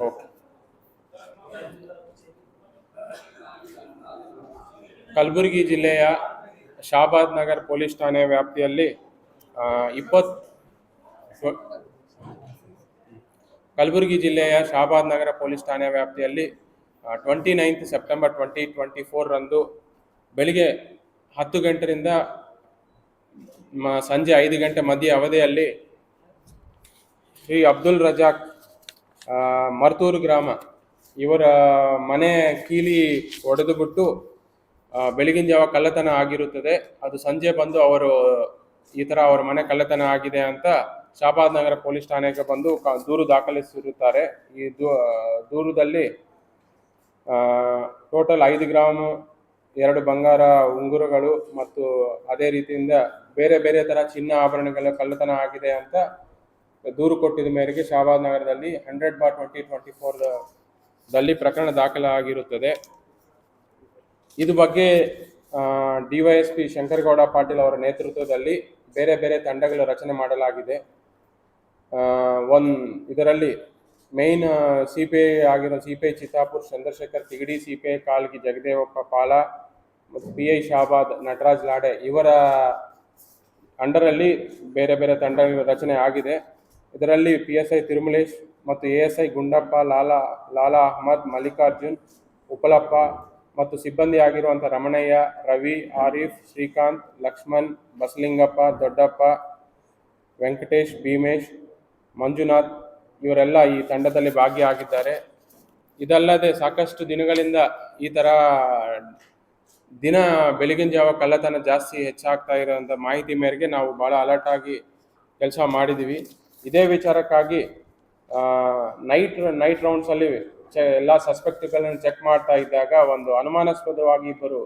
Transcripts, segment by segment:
Okay. Kalaburagi ಜಿಲ್ಲೆಯ Shahabad Nagar police ಠಾಣೆ ವ್ಯಾಪ್ತಿಯಲ್ಲಿ ಇಪ್ಪತ್ತು ಕಲಬುರಗಿ ಜಿಲ್ಲೆಯ ಶಾಬಾದ್ ನಗರ ಪೊಲೀಸ್ ಠಾಣೆ ವ್ಯಾಪ್ತಿಯಲ್ಲಿ twenty ninth September twenty twenty ಫೋರ್ರಂದು ಬೆಳಿಗ್ಗೆ ಹತ್ತು ಗಂಟೆಯಿಂದ ಸಂಜೆ ಐದು ಗಂಟೆ ಮಧ್ಯ ಅವಧಿಯಲ್ಲಿ ಶ್ರೀ ಅಬ್ದುಲ್ ರಜಾಕ್ ಮರ್ತೂರು ಗ್ರಾಮ ಇವರ ಮನೆ ಕೀಲಿ ಒಡೆದುಬಿಟ್ಟು ಬೆಳಗಿನ ಜಾವ ಕಳ್ಳತನ ಆಗಿರುತ್ತದೆ. ಅದು ಸಂಜೆ ಬಂದು ಅವರು, ಈ ಥರ ಅವರ ಮನೆ ಕಳ್ಳತನ ಆಗಿದೆ ಅಂತ ಶಾಬಾದ್ ನಗರ ಪೊಲೀಸ್ ಠಾಣೆಗೆ ಬಂದು ದೂರು ದಾಖಲಿಸಿರುತ್ತಾರೆ. ಈ ದೂರದಲ್ಲಿ ಟೋಟಲ್ ಐದು ಗ್ರಾಮ್ ಎರಡು ಬಂಗಾರ ಉಂಗುರಗಳು ಮತ್ತು ಅದೇ ರೀತಿಯಿಂದ ಬೇರೆ ಬೇರೆ ಥರ ಚಿನ್ನ ಆಭರಣಗಳ ಕಳ್ಳತನ ಆಗಿದೆ ಅಂತ ದೂರು ಕೊಟ್ಟಿದ ಮೇರೆಗೆ ಶಾಬಾದ್ ನಗರದಲ್ಲಿ hundred bar twenty twenty four ದಲ್ಲಿ ಪ್ರಕರಣ ದಾಖಲಾಗಿರುತ್ತದೆ. ಇದು ಬಗ್ಗೆ ಡಿವೈಎಸ್ಪಿ ಶಂಕರಗೌಡ ಪಾಟೀಲ್ ಅವರ ನೇತೃತ್ವದಲ್ಲಿ ಬೇರೆ ಬೇರೆ ತಂಡಗಳು ರಚನೆ ಮಾಡಲಾಗಿದೆ. ಒಂದು ಇದರಲ್ಲಿ ಮೇನ್ ಸಿ ಪಿ ಆಗಿರೋ C P I Chittapur, Chandrashekhar Tigadi, C P I Kalgi Jagadevappa Pala ಮತ್ತು ಪಿ ಐ ಶಾಬಾದ್ ನಟರಾಜ್ ಲಾಡೆ ಇವರ ಅಂಡರಲ್ಲಿ ಬೇರೆ ಬೇರೆ ತಂಡಗಳ ರಚನೆ ಆಗಿದೆ. ಇದರಲ್ಲಿ ಪಿ ಎಸ್ ಐ ತಿರುಮಲೇಶ್ ಮತ್ತು A S I Gundappa, Lala Lala Ahmad, Mallikarjun, Upalappa ಮತ್ತು ಸಿಬ್ಬಂದಿ ಆಗಿರುವಂಥ ರಮಣಯ್ಯ, ರವಿ, ಆರೀಫ್, ಶ್ರೀಕಾಂತ್, ಲಕ್ಷ್ಮಣ್, ಬಸಲಿಂಗಪ್ಪ, ದೊಡ್ಡಪ್ಪ, ವೆಂಕಟೇಶ್, ಭೀಮೇಶ್, ಮಂಜುನಾಥ್ ಇವರೆಲ್ಲ ಈ ತಂಡದಲ್ಲಿ ಭಾಗಿಯಾಗಿದ್ದಾರೆ. ಇದಲ್ಲದೆ ಸಾಕಷ್ಟು ದಿನಗಳಿಂದ ಈ ಥರ ದಿನ ಬೆಳಗಿನ ಜಾವ ಕಳ್ಳತನ ಜಾಸ್ತಿ ಹೆಚ್ಚಾಗ್ತಾ ಇರೋಂಥ ಮಾಹಿತಿ ಮೇರೆಗೆ ನಾವು ಭಾಳ ಅಲರ್ಟ್ ಆಗಿ ಕೆಲಸ ಮಾಡಿದ್ದೀವಿ ಇದೇ ವಿಚಾರಕ್ಕಾಗಿ ನೈಟ್ ನೈಟ್ ರೌಂಡ್ಸಲ್ಲಿ ಚೆ, ಎಲ್ಲ ಸಸ್ಪೆಕ್ಟ್ಗಳನ್ನು ಚೆಕ್ ಮಾಡ್ತಾ ಇದ್ದಾಗ ಒಂದು ಅನುಮಾನಾಸ್ಪದವಾಗಿ ಇಬ್ಬರು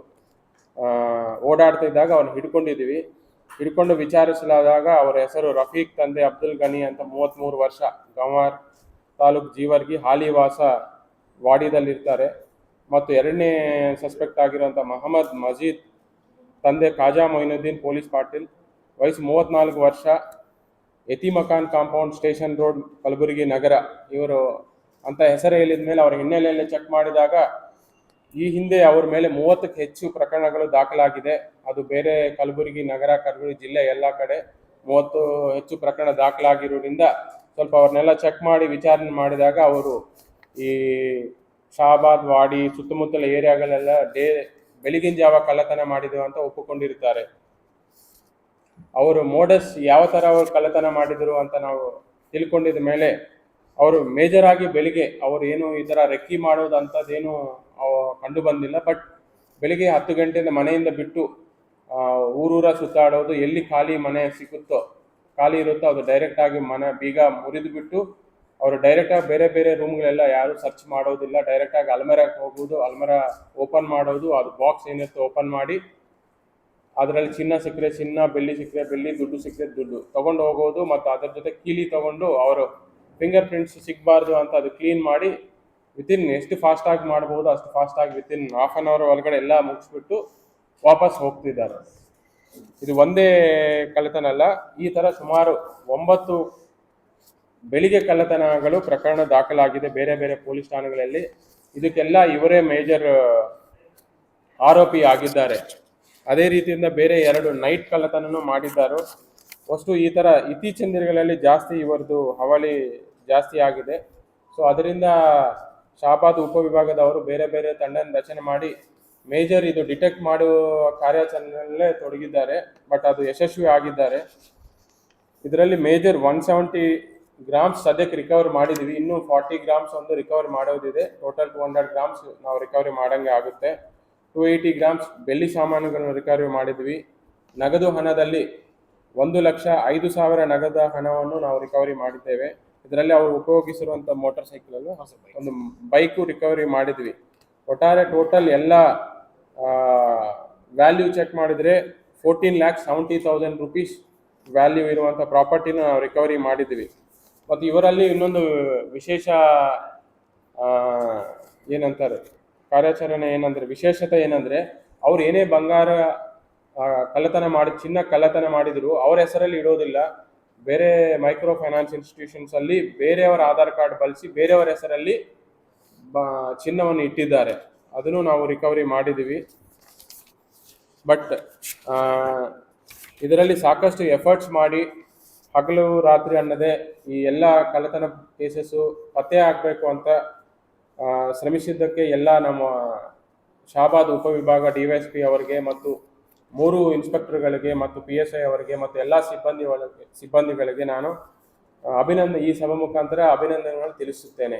ಓಡಾಡ್ತಾ ಇದ್ದಾಗ ಅವ್ರನ್ನ ಹಿಡ್ಕೊಂಡಿದ್ದೀವಿ ಹಿಡ್ಕೊಂಡು ವಿಚಾರಿಸಲಾದಾಗ ಅವರ ಹೆಸರು ರಫೀಕ್, ತಂದೆ ಅಬ್ದುಲ್ ಗನಿ ಅಂತ ಮೂವತ್ತ್ಮೂರು ವರ್ಷ, ಗಂವಾರ್ ತಾಲೂಕ್ ಜೀವರ್ಗಿ, ಹಾಲಿವಾಸ ವಾಡಿದಲ್ಲಿರ್ತಾರೆ ಮತ್ತು ಎರಡನೇ ಸಸ್ಪೆಕ್ಟ್ ಆಗಿರುವಂಥ ಮಹಮ್ಮದ್ ಮಜೀದ್ ತಂದೆ ಖಾಜಾ ಮೊಯಿನುದ್ದೀನ್ ಪೊಲೀಸ್ ಪಾಟೀಲ್, ವಯಸ್ಸು ಮೂವತ್ತ್ನಾಲ್ಕು ವರ್ಷ Yatimkhana compound station road, Kalaburagi ನಗರ. ಇವರು ಅಂತ ಹೆಸರು ಹೇಳಿದ ಮೇಲೆ ಅವರ ಹಿನ್ನೆಲೆಯಲ್ಲಿ ಚೆಕ್ ಮಾಡಿದಾಗ ಈ ಹಿಂದೆ ಅವ್ರ ಮೇಲೆ ಮೂವತ್ತಕ್ಕೆ ಹೆಚ್ಚು ಪ್ರಕರಣಗಳು ದಾಖಲಾಗಿದೆ. ಅದು ಬೇರೆ ಕಲಬುರಗಿ ನಗರ, ಕಲಬುರಗಿ ಜಿಲ್ಲೆ ಎಲ್ಲ ಕಡೆ ಮೂವತ್ತು ಹೆಚ್ಚು ಪ್ರಕರಣ ದಾಖಲಾಗಿರೋದ್ರಿಂದ ಸ್ವಲ್ಪ ಅವ್ರನ್ನೆಲ್ಲ ಚೆಕ್ ಮಾಡಿ ವಿಚಾರಣೆ ಮಾಡಿದಾಗ ಅವರು ಈ ಶಾಬಾದ್ ವಾಡಿ, ಸುತ್ತಮುತ್ತಲ ಏರಿಯಾಗಳೆಲ್ಲ ಡೇ ಬೆಳಗಿನ ಜಾವ ಕಳ್ಳತನ ಮಾಡಿದೆವು ಅಂತ ಒಪ್ಪಿಕೊಂಡಿರ್ತಾರೆ. ಅವರು ಮೋಡಸ್ ಯಾವ ಥರ ಅವರು ಕಳ್ಳತನ ಮಾಡಿದರು ಅಂತ ನಾವು ತಿಳ್ಕೊಂಡಿದ ಮೇಲೆ ಅವರು ಮೇಜರ್ ಆಗಿ ಬೆಳಿಗ್ಗೆ ಅವರು ಏನು ಈ ಥರ ರೆಕ್ಕಿ ಮಾಡೋದು ಅಂಥದ್ದೇನು ಕಂಡು ಬಂದಿಲ್ಲ. ಬಟ್ ಬೆಳಿಗ್ಗೆ ಹತ್ತು ಗಂಟೆಯಿಂದ ಮನೆಯಿಂದ ಬಿಟ್ಟು ಊರೂರ ಸುತ್ತಾಡೋದು ಎಲ್ಲಿ ಖಾಲಿ ಮನೆ ಸಿಗುತ್ತೋ ಖಾಲಿ ಇರುತ್ತೋ ಅದು ಡೈರೆಕ್ಟಾಗಿ ಮನೆ ಬೀಗ ಮುರಿದು ಬಿಟ್ಟು ಅವರು ಡೈರೆಕ್ಟ್ ಆಗಿ ಬೇರೆ ಬೇರೆ ರೂಮ್ಗಳೆಲ್ಲ ಯಾರು ಸರ್ಚ್ ಮಾಡೋದಿಲ್ಲ. ಡೈರೆಕ್ಟ್ ಆಗಿ ಅಲ್ಮರಾಕ್ಕೆ ಹೋಗೋದು ಅಲ್ಮರ ಓಪನ್ ಮಾಡೋದು, ಅದು ಬಾಕ್ಸ್ ಏನಿತ್ತು ಓಪನ್ ಮಾಡಿ, ಅದರಲ್ಲಿ ಚಿನ್ನ ಸಿಕ್ಕರೆ ಚಿನ್ನ, ಬೆಳ್ಳಿ ಸಿಕ್ಕರೆ ಬೆಳ್ಳಿ, ದುಡ್ಡು ಸಿಕ್ಕರೆ ದುಡ್ಡು ತಗೊಂಡು ಹೋಗೋದು ಮತ್ತು ಅದರ ಜೊತೆ ಕೀಲಿ ತಗೊಂಡು ಅವರು ಫಿಂಗರ್ ಪ್ರಿಂಟ್ಸ್ ಸಿಗಬಾರ್ದು ಅಂತ ಅದು ಕ್ಲೀನ್ ಮಾಡಿ ವಿತಿನ್ ಎಷ್ಟು ಫಾಸ್ಟಾಗಿ ಮಾಡ್ಬೋದು, ಅಷ್ಟು ಫಾಸ್ಟಾಗಿ ವಿತಿನ್ ಹಾಫ್ ಆನ್ ಅವರ್ ಒಳಗಡೆ ಎಲ್ಲ ಮುಗಿಸ್ಬಿಟ್ಟು ವಾಪಸ್ ಹೋಗ್ತಿದ್ದಾರೆ. ಇದು ಒಂದೇ ಕಳೆತನಲ್ಲ ಈ ಥರ ಸುಮಾರು ಒಂಬತ್ತು ಬೆಳಿಗ್ಗೆ ಕಳ್ಳತನಗಳು ಪ್ರಕರಣ ದಾಖಲಾಗಿದೆ. ಬೇರೆ ಬೇರೆ ಪೊಲೀಸ್ ಠಾಣೆಗಳಲ್ಲಿ ಇದಕ್ಕೆಲ್ಲ ಇವರೇ ಮೇಜರ್ ಆರೋಪಿ ಆಗಿದ್ದಾರೆ. ಅದೇ ರೀತಿಯಿಂದ ಬೇರೆ ಎರಡು ನೈಟ್ ಕಳ್ಳತನ ಮಾಡಿದ್ದಾರೆ. ಅಷ್ಟು ಈ ಥರ ಇತ್ತೀಚಿನ ದಿನಗಳಲ್ಲಿ ಜಾಸ್ತಿ ಇವರದು ಹವಳಿ ಜಾಸ್ತಿ ಆಗಿದೆ. ಸೊ ಅದರಿಂದ ಶಾಬಾದ್ ಉಪವಿಭಾಗದವರು ಬೇರೆ ಬೇರೆ ತಂಡ ರಚನೆ ಮಾಡಿ ಮೇಜರ್ ಇದು ಡಿಟೆಕ್ಟ್ ಮಾಡುವ ಕಾರ್ಯಾಚರಣೆಯಲ್ಲೇ ತೊಡಗಿದ್ದಾರೆ. ಬಟ್ ಅದು ಯಶಸ್ವಿ ಆಗಿದ್ದಾರೆ. ಇದರಲ್ಲಿ ಮೇಜರ್ ಒನ್ ಸೆವೆಂಟಿ ಗ್ರಾಮ್ಸ್ ಸದ್ಯಕ್ಕೆ ರಿಕವರ್ ಮಾಡಿದ್ದೀವಿ ಇನ್ನೂ ಫಾರ್ಟಿ ಗ್ರಾಮ್ಸ್ ಒಂದು ರಿಕವರ್ ಮಾಡೋದಿದೆ. ಟೋಟಲ್ ಟೂ ಹಂಡ್ರೆಡ್ ಗ್ರಾಮ್ಸ್ ನಾವು ರಿಕವರಿ ಮಾಡಂಗೆ ಆಗುತ್ತೆ. ಟೂ ಏಯ್ಟಿ ಗ್ರಾಮ್ಸ್ ಬೆಳ್ಳಿ ಸಾಮಾನುಗಳನ್ನು ರಿಕವರಿ ಮಾಡಿದ್ವಿ. ನಗದು ಹಣದಲ್ಲಿ ಒಂದು ಲಕ್ಷ ಐದು ಸಾವಿರ ನಗದ ಹಣವನ್ನು ನಾವು ರಿಕವರಿ ಮಾಡಿದ್ದೇವೆ. ಇದರಲ್ಲಿ ಅವರು ಉಪಯೋಗಿಸಿರುವಂಥ ಮೋಟಾರ್ ಸೈಕಲ್ ಒಂದು ಬೈಕು ರಿಕವರಿ ಮಾಡಿದ್ವಿ. ಒಟ್ಟಾರೆ ಟೋಟಲ್ ಎಲ್ಲ ವ್ಯಾಲ್ಯೂ ಚೆಕ್ ಮಾಡಿದರೆ fourteen lakh seventy thousand rupees value ಇರುವಂಥ ಪ್ರಾಪರ್ಟಿನ ನಾವು ರಿಕವರಿ ಮಾಡಿದ್ವಿ. ಮತ್ತು ಇವರಲ್ಲಿ ಇನ್ನೊಂದು ವಿಶೇಷ ಏನಂತಾರೆ, ಕಾರ್ಯಾಚರಣೆ ಏನಂದರೆ, ವಿಶೇಷತೆ ಏನಂದರೆ, ಅವ್ರು ಏನೇ ಬಂಗಾರ ಕಳ್ಳತನ ಮಾಡಿ, ಚಿನ್ನ ಕಳ್ಳತನ ಮಾಡಿದ್ರು, ಅವ್ರ ಹೆಸರಲ್ಲಿ ಇಡೋದಿಲ್ಲ. ಬೇರೆ ಮೈಕ್ರೋ ಫೈನಾನ್ಸ್ ಇನ್ಸ್ಟಿಟ್ಯೂಷನ್ಸ್ ಅಲ್ಲಿ ಬೇರೆಯವರ ಆಧಾರ್ ಕಾರ್ಡ್ ಬಳಸಿ ಬೇರೆಯವರ ಹೆಸರಲ್ಲಿ ಬ- ಚಿನ್ನವನ್ನು ಇಟ್ಟಿದ್ದಾರೆ. ಅದನ್ನು ನಾವು ರಿಕವರಿ ಮಾಡಿದ್ದೀವಿ ಬಟ್ ಇದರಲ್ಲಿ ಸಾಕಷ್ಟು ಎಫರ್ಟ್ಸ್ ಮಾಡಿ ಹಗಲು ರಾತ್ರಿ ಅನ್ನದೇ ಈ ಎಲ್ಲ ಕಳ್ಳತನ ಕೇಸಸ್ಸು ಪತ್ತೆ ಆಗಬೇಕು ಅಂತ ಶ್ರಮಿಸಿದ್ದಕ್ಕೆ ಎಲ್ಲ ನಮ್ಮ ಶಾಬಾದ್ ಉಪವಿಭಾಗ ಡಿ ವೈ ಪಿ ಅವರಿಗೆ ಮತ್ತು ಮೂರು ಇನ್ಸ್ಪೆಕ್ಟರ್ಗಳಿಗೆ ಮತ್ತು ಪಿ ಎಸ್ ಐ ಅವರಿಗೆ ಮತ್ತು ಎಲ್ಲ ಸಿಬ್ಬಂದಿ ಒಳಗೆ, ಸಿಬ್ಬಂದಿಗಳಿಗೆ ನಾನು ಅಭಿನಂದನೆ ಅಭಿನಂದ, ಈ ಸಭೆ ಮುಖಾಂತರ ಅಭಿನಂದನೆಗಳನ್ನು ತಿಳಿಸುತ್ತೇನೆ.